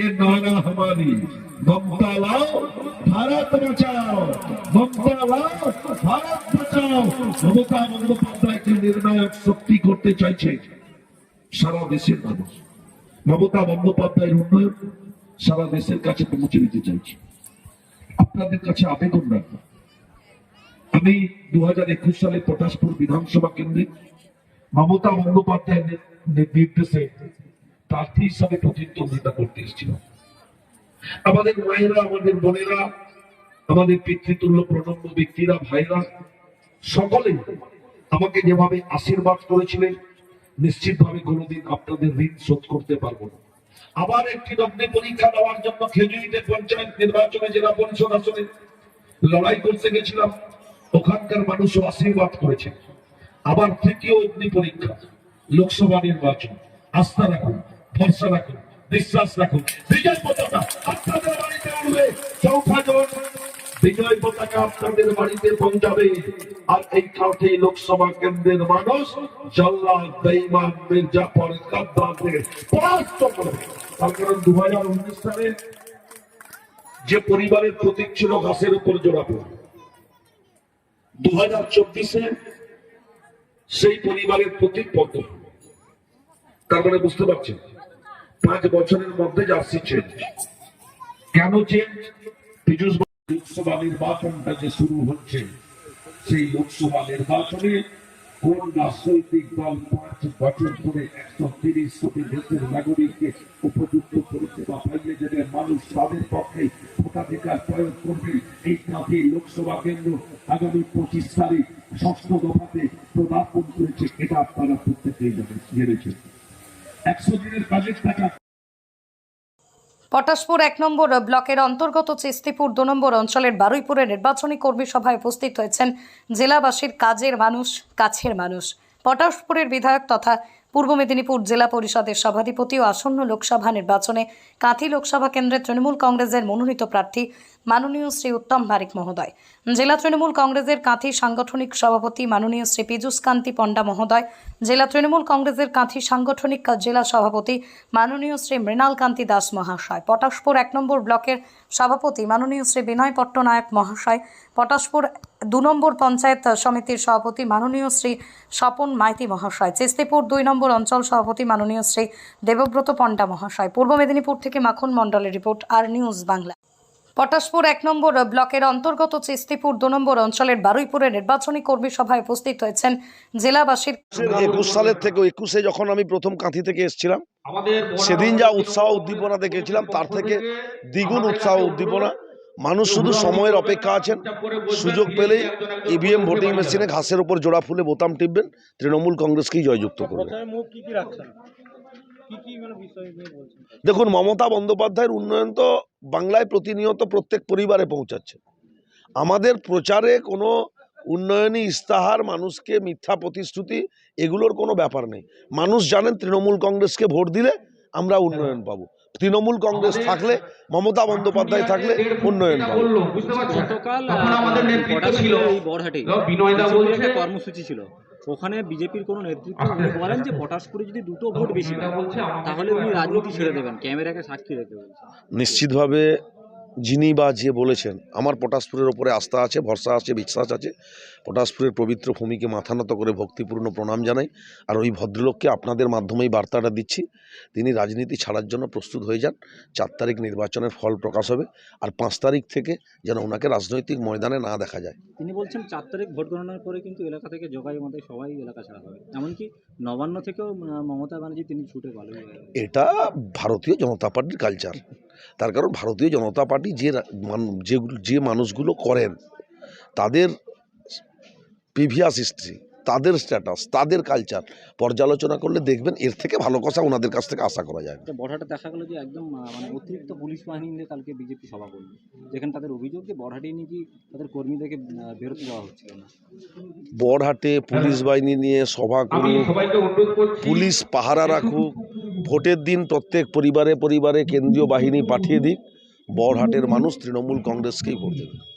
ये नारा हमारी ममता लाओ भारत बचाओ ममता लाओ भारत बचाओ মমতা বন্দ্যোপাধ্যায়কে নির্ণায়ক শক্তি করতে চাইছে সারা দেশের মানুষ মমতা বন্দ্যোপাধ্যায়ের উন্নয়ন সারা দেশের কাছে পৌঁছে দিতে চাইছি আপনাদের কাছে আবেদন রাখবো আমি দু হাজার একুশ সালে পটাশপুর বিধানসভা কেন্দ্রে মমতা বন্দ্যোপাধ্যায়ের নি- নি- নির্দেশে প্রার্থী হিসাবে প্রতিদ্বন্দ্বিতা করতে এসেছিলাম আমাদের মায়েরা, আমাদের বোনেরা, আমাদের পিতৃতুল্য প্রণম্য ব্যক্তিরা, ভাইরা, সকলে আমাকে যেভাবে আশীর্বাদ করেছিলেন, নিশ্চিতভাবে কোনোদিন আপনাদের ঋণ শোধ করতে পারব না। আবার একটি লগ্নে পরীক্ষা দেওয়ার জন্য খেজুরিতে পঞ্চায়েত নির্বাচনে জেলা পরিষদ আসনে লড়াই করতে গেছিলাম। ওখানকার মানুষও আশীর্বাদ করেছে আবার তৃতীয় অগ্নি পরীক্ষা, লোকসভা নির্বাচন। আস্থা রাখুন ভরসা রাখুন, বিশ্বাস রাখুন। বিজয় পতাকা আপনাদের বাড়িতে উঠবে বিজয় পতাকা আপনাদের বাড়িতে পৌঁছাবে। আর এই লোকসভা কেন্দ্রের মানুষ পরাস্ত করবে তার কারণ দু হাজার উনিশ সালে যে পরিবারের প্রতীক ছিল ঘাসের উপর জোড়াবো দু হাজার চব্বিশে সেই পরিবারের প্রতীক পদ্ম। তার মানে বুঝতে পারছেন? পাঁচ বছরের মধ্যে জার্সি চেঞ্জ কেন চেঞ্জ লোকসভা নির্বাচনটা যে শুরু হচ্ছে, সেই লোকসভা নির্বাচনে কোন রাজনৈতিক দল পাঁচ বছর ধরে একশো তিরিশ কোটি দেশের নাগরিককে উপযুক্ত পরিষেবা পাইয়ে দেবে, মানুষ তাদের পক্ষে ভোটাধিকার প্রয়োগ করবে। এই কাঁথি লোকসভা কেন্দ্র আগামী পঁচিশ তারিখ ষষ্ঠ দফাতে প্রদাপন করেছে এটা আপনারা প্রত্যেকেই জেনেছেন। একশো দিনের টাকা পটাশপুর এক নম্বর ব্লকের অন্তর্গত চিস্তিপুর দু নম্বর অঞ্চলের বারুইপুরে নির্বাচনী কর্মী সভায় উপস্থিত হয়েছেন জেলাবাসীর কাজের মানুষ, কাছের মানুষ। পটাশপুরের বিধায়ক তথা পূর্ব মেদিনীপুর জেলা পরিষদের সভাধিপতি ও আসন্ন লোকসভা নির্বাচনে কাঁথি লোকসভা কেন্দ্রে তৃণমূল কংগ্রেসের মনোনীত প্রার্থী মাননীয় শ্রী উত্তম বারিক মহোদয়। জেলা তৃণমূল কংগ্রেসের কাঁথি সাংগঠনিক সভাপতি মাননীয় শ্রী পীযুষ কান্তি পণ্ডা মহোদয়, জেলা তৃণমূল কংগ্রেসের কাঁথি সাংগঠনিক জেলা সভাপতি মাননীয় শ্রী মৃণাল কান্তি দাস মহাশয়, পটাশপুর এক নম্বর ব্লকের সভাপতি মাননীয় শ্রী বিনয় পট্টনায়ক মহাশয়, পটাশপুর দু নম্বর পঞ্চায়েত সমিতির সভাপতি মাননীয় শ্রী স্বপন মাইতি মহাশয়। চেস্তিপুর দুই নম্বর অঞ্চল সভাপতি মাননীয় শ্রী দেবব্রত পণ্ডা মহাশয়। পূর্ব মেদিনীপুর থেকে মাখন মণ্ডলের report R News Bangla. Patashpur এক নম্বর ব্লকের অন্তর্গত চিস্তিপুর দু নম্বর অঞ্চলের বারুইপুরে নির্বাচনী কর্মী সভায় উপস্থিত হয়েছেন জেলাবাসীর একুশ সালের থেকে একুশে যখন আমি প্রথম কাঁথি থেকে এসেছিলাম সেদিন যা উৎসাহ উদ্দীপনা দেখেছিলাম তার থেকে দ্বিগুণ উৎসাহ উদ্দীপনা। মানুষ শুধু সময়ের অপেক্ষা আছেন। সুযোগ পেলেই ইভিএম ভোটিং মেশিনে ঘাসের উপর জোড়া ফুলে বোতাম টিপবেন তৃণমূল কংগ্রেসকেই জয়যুক্ত করবে প্রথমে মুখ কি কি রাখছেন? কি কি মানে বিষয় নিয়ে বলছেন? দেখুন মমতা বন্দ্যোপাধ্যায়ের উন্নয়ন তো বাংলায় প্রতিনিয়ত প্রত্যেক পরিবারে পৌঁছাচ্ছে। আমাদের প্রচারে কোনো উন্নয়নী ইস্তাহার মানুষকে মিথ্যা প্রতিশ্রুতি এগুলোর কোনো ব্যাপার নেই। মানুষ জানেন তৃণমূল কংগ্রেসকে ভোট দিলে আমরা উন্নয়ন পাবো। তৃণমূল কংগ্রেস থাকলে মমতা বন্দ্যোপাধ্যায় থাকলে উন্নয়ন পাবো। গতকাল আমাদের নেতৃত্ব ছিল। বড়হাটে বিনয়দা বলছে কর্মসূচি ছিল। ওখানে বিজেপির কোনো নেতৃত্ব উনি বলেন যে পটাশপুরে যদি দুটো ভোট বেশি পায় তাহলে উনি রাজনীতি ছেড়ে দেবেন ক্যামেরাকে সাক্ষী রেখে নিশ্চিতভাবে যিনি বা যে বলেছেন আমার পটাশপুরের ওপরে আস্থা আছে ভরসা আছে বিশ্বাস আছে পটাশপুরের পবিত্র ভূমিকে মাথা নত করে ভক্তিপূর্ণ প্রণাম জানাই। আর ওই ভদ্রলোককে আপনাদের মাধ্যমেই বার্তাটা দিচ্ছি তিনি রাজনীতি ছাড়ার জন্য প্রস্তুত হয়ে যান চার তারিখ নির্বাচনের ফল প্রকাশ হবে আর পাঁচ তারিখ থেকে যেন ওনাকে রাজনৈতিক ময়দানে না দেখা যায়। তিনি বলছেন চার তারিখ ভোট গণনার পরে কিন্তু এলাকা থেকে জগাই মধ্যে সবাই এলাকা ছাড়া হবে। এমনকি নবান্ন থেকেও মমতা ব্যানার্জি তিনি ছুটে পালিয়ে এটা ভারতীয় জনতা পার্টির কালচার তার কারণ ভারতীয় জনতা পার্টি যে যেগুলো যে মানুষগুলো করেন তাদের প্রিভিয়াস হিস্ট্রি তাদের স্ট্যাটাস তাদের কালচার পর্যালোচনা করলে দেখবেন এর থেকে ভালো কথা ওনাদের কাছ থেকে আশা করা যায় না। বড়হাটে দেখা গেল যে একদম মানে অতিরিক্ত পুলিশ বাহিনী নিয়ে কালকে বিজেপি সভা করল যেখানে তাদের অভিযোগ যে বড়হাটে নাকি তাদের কর্মীদেরকে বেরোতে দেওয়া হচ্ছিল না বড়হাটে পুলিশ বাহিনী নিয়ে সভা করুক সবাইকে অনুরোধ করছি পুলিশ পাহারা রাখুক ভোটের দিন প্রত্যেক পরিবারে পরিবারে কেন্দ্রীয় বাহিনী পাঠিয়ে দিক। বড়হাটের মানুষ তৃণমূল কংগ্রেসকেই ভোট দেবে।